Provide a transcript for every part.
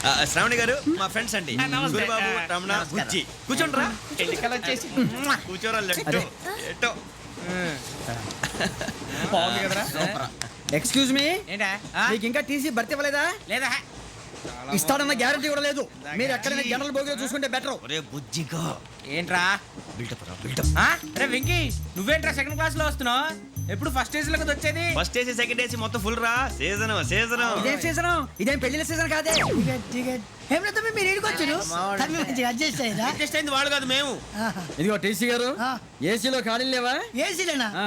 ఆ, శ్రావణి గారు మా ఫ్రెండ్స్ అండి. నమస్తే. గురుబాబు రమణ బుజ్జి. కూర్చోండి రా ఎన్నికలు వచ్చేసి కూర్చోరా లెట్టో. ఎట్టో. బాగుంది కదరా? ఎక్స్క్యూజ్ మీ ఏంటా? మీకు ఇంకా టీసీ భర్తీ ఇవ్వలేదా? లేదా? ఇస్తాడన్న గ్యారంటీ కూడా లేదు. మీరు ఎక్కడైనా జనరల్ బోగిలో చూసుకుంటే బెటర్ ఒరే బుజ్జిగా. ఏంట్రా? బిల్డప్ రా బిల్డప్ ఆ? అరే వెంకీ నువ్వేంట్రా సెకండ్ క్లాస్లో వస్తున్నావు? ఎప్పుడు ఫస్ట్ ఏజ్లో కదా వచ్చేది? ఫస్ట్ ఏసీ సెకండ్ ఏసీ మొత్తం ఫుల్ రా. సీజన్ సీజన్ ఇదేం సీజన్ ఇదేం పెళ్ళిన సీజన్ కాదే? ఏమిటో తమ్మి మీరు ఇడికొచ్చారు తమ్మి మంచిగా అడ్జస్ట్ అయ్యారా? అడ్జస్ట్ అయింది వాళ్ళు కాదు మేము. ఇదిగో టీసీ గారు. ఏసీలో ఖాళీలు లేవా? ఏసీలేనా? ఆ.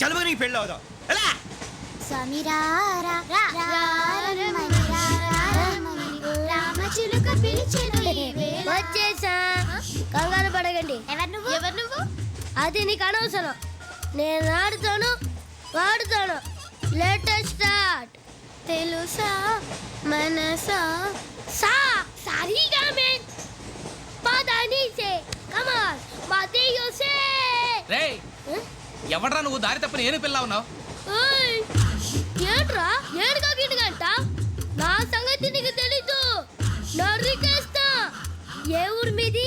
చదువు నీకు పెళ్ళి అవుదాం ఎలా. వచ్చేసా. కంగారు పడకండి. ఎవరు నువ్వు? ఎవరు నువ్వు? అది నీకు అనవసరం. నేను ఆడుతాను వాడుతాను. లేటెస్ట్ స్టార్ట్ తెలుసా? మనసా? సా. సారీగా మెన్ పదని సే కమాన్ మాదేయో సే రే ఎవడ్రా నువ్వు? దారి తప్పని ఏను పిల్ల ఉన్నావు? ఏంట్రా ఏడుగా గిడుగంట నా సంగతి నీకు తెలీదు. నరికేస్తా ఏ ఊరు మీది?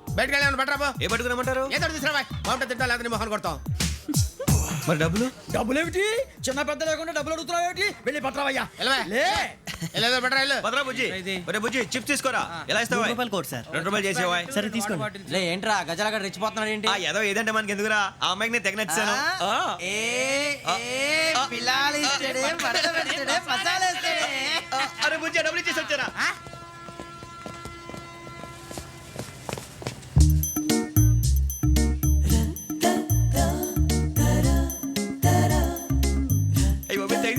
బయటకు వెళ్ళాను బట్రాబో ఏ పట్టుకురమ్మంటారు ఏదో తీసుకురా బాగుంటుంది తింటా లేదా నీ మొహన్ కొడతాం మరి డబ్బులు? డబ్బులు ఏమిటి చిన్న పెద్ద లేకుండా డబ్బులు అడుగుతున్నావు ఏమిటి వెళ్ళి వెళ్ళు భద్రా బుజ్జి. ఒరే బుజ్జి చిప్స్ తీసుకోరా? ఎలా ఇస్తావా రూపాయలు కోట్ సార్. రెండు రూపాయలు చేసేవా సరే తీసుకోండి. లే ఏంట్రా గజాల గారు రెచ్చిపోతున్నాడు ఏంటి? ఆ ఏదో ఏదంటే మనకి ఎందుకురా? ఆ అమ్మాయికి నేను తెగ నచ్చాను అరే బుజ్జి డబ్బులు ఇచ్చేసి వచ్చారా?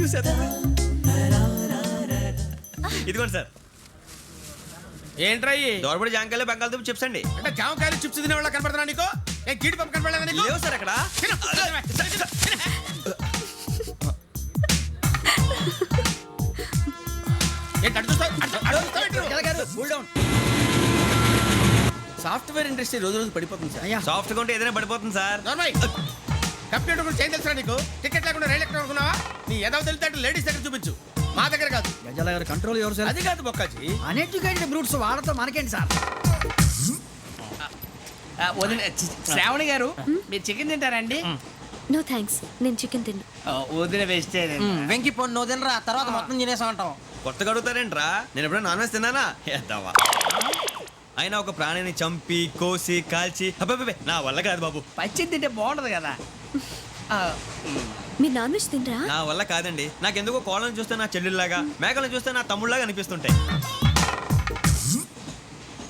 చూసేస్తుంది. ఇదిగోండి సార్. ఏంట్రా ఇయి? దోరబడి జాంకాయలు బంగాళదుంప చిప్స్ అండి. అంటే జామకాయలు చిప్స్ తినే వాళ్ళ కనపడుతున్నా నీకు? ఏ గీడి పంపు కనపడలేదా నీకు? లేవు సార్ అక్కడ. సాఫ్ట్వేర్ ఇండస్ట్రీ రోజు రోజు పడిపోతుంది సార్. అయ్యా. సాఫ్ట్గా ఉంటే ఏదైనా పడిపోతుంది సార్. కంప్యూటర్ గురించి ఏం తెలుసా నీకు? టికెట్ లేకుండా రైలు ఎక్కడ అనుకున్నావా? నీ ఏదో తెలితే లేడీస్ దగ్గర చూపించు. మా దగ్గర కాదు. గజాల గారు కంట్రోల్ ఎవరు సార్? అది కాదు బొక్కాజీ. అన్ఎడ్యుకేటెడ్ బ్రూట్స్ వాడతాం మనకేంటి సార్? వదిన శ్రావణి గారు మీరు చికెన్ తింటారండి? నో థ్యాంక్స్ నేను చికెన్ తిన్ను. వదిన వేస్తే వెంకి పొన్ను నువ్వు తినరా? తర్వాత మొత్తం తినేసా ఉంటాం కొత్తగా అడుగుతారేంట్రా? నేను ఎప్పుడైనా నాన్ వెజ్ తిన్నానా అయినా ఒక ప్రాణిని చంపి కోసి కాల్చి. నా వల్ల కాదు బాబు. పచ్చి తింటే బాగుంటది కదా. ఆ, మీరు నాన్ వెజ్ తినరా నా వల్ల కాదండి. నాకెందుకో కోళ్ళని చూస్తే నా చెల్లెళ్ళలాగా మేకలను చూస్తే నా తమ్ముళ్ళలాగా అనిపిస్తుంటాయి.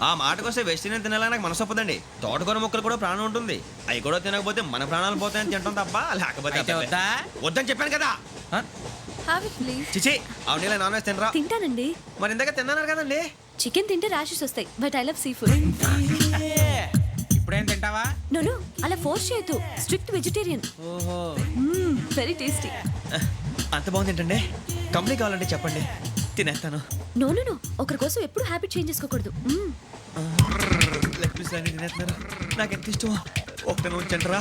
ఆ మాటకొస్తే వెస్టిరియన్ తినాలని నాకు మనసు ఒప్పదండి. తోటకూర మొక్కలు కూడా ప్రాణం ఉంటుంది. అవి కూడా తినకపోతే మన ప్రాణాలు పోతాయని తింటాం తప్ప లేకపోతే అయితే అబ్బబ్బే. వద్దా? వద్దని చెప్పాను కదా. హ్యావ్ ఇట్ ప్లీజ్ చిచి అవునీ నాన్ వెజ్ తినరా? తింటానండి. మరి ఇందాక తిన్నాను కదండి? చికెన్ తింటే ర్యాషెస్ వస్తాయి but I love sea food ఇప్పుడేం తింటావా? నో అలా ఫోర్స్ చేయొద్దు. స్ట్రిక్ట్ వెజిటేరియన్ ఓహో. వెరీ టేస్టీ అంత బాగుంది ఏంటండి? కంపెనీ కావాలంటే చెప్పండి. తినేస్తాను. నో నో నో ఒకరి కోసం ఎప్పుడు హ్యాబిట్ చేంజ్ చేసుకోకూడదు. లెగ్ పీస్ అన్ని తినేస్తున్నారు? నాకు ఎంత ఇష్టం ఒకటే ఉంచండిరా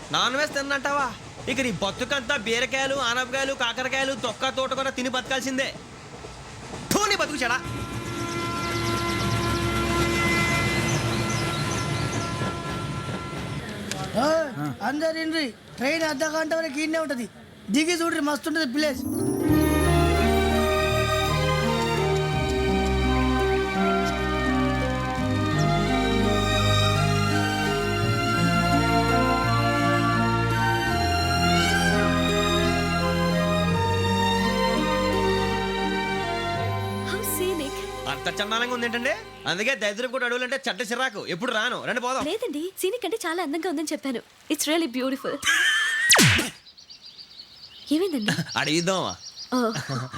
నాన్ వెజ్ తిన్నంటావా? ఇక నీ బతుకంతా బీరకాయలు ఆనపకాయలు కాకరకాయలు తొక్క తోట కూడా తిని బతకాల్సిందే. థూ, బతుకు చెడా. అందరు ఇండ్రి ట్రైన్ అర్ధ గంట వరకు ఇన్నే ఉంటది. దిగి చూడ్రి మస్తు ఉంటుంది ప్లేస్. అంత చందానంగా ఉంది ఏంటంటే అందుకే దరిద్రం కూడా అడవులంటే చెడ్డ చిరాకు. ఎప్పుడు రాను. రండి పోదాం. లేదండి సీనిక్ అంటే చాలా అందంగా ఉందని చెప్పాను. ఇట్స్ రియల్లీ బ్యూటిఫుల్ ఏమైందండి? అడిగిద్దామా? ఓ.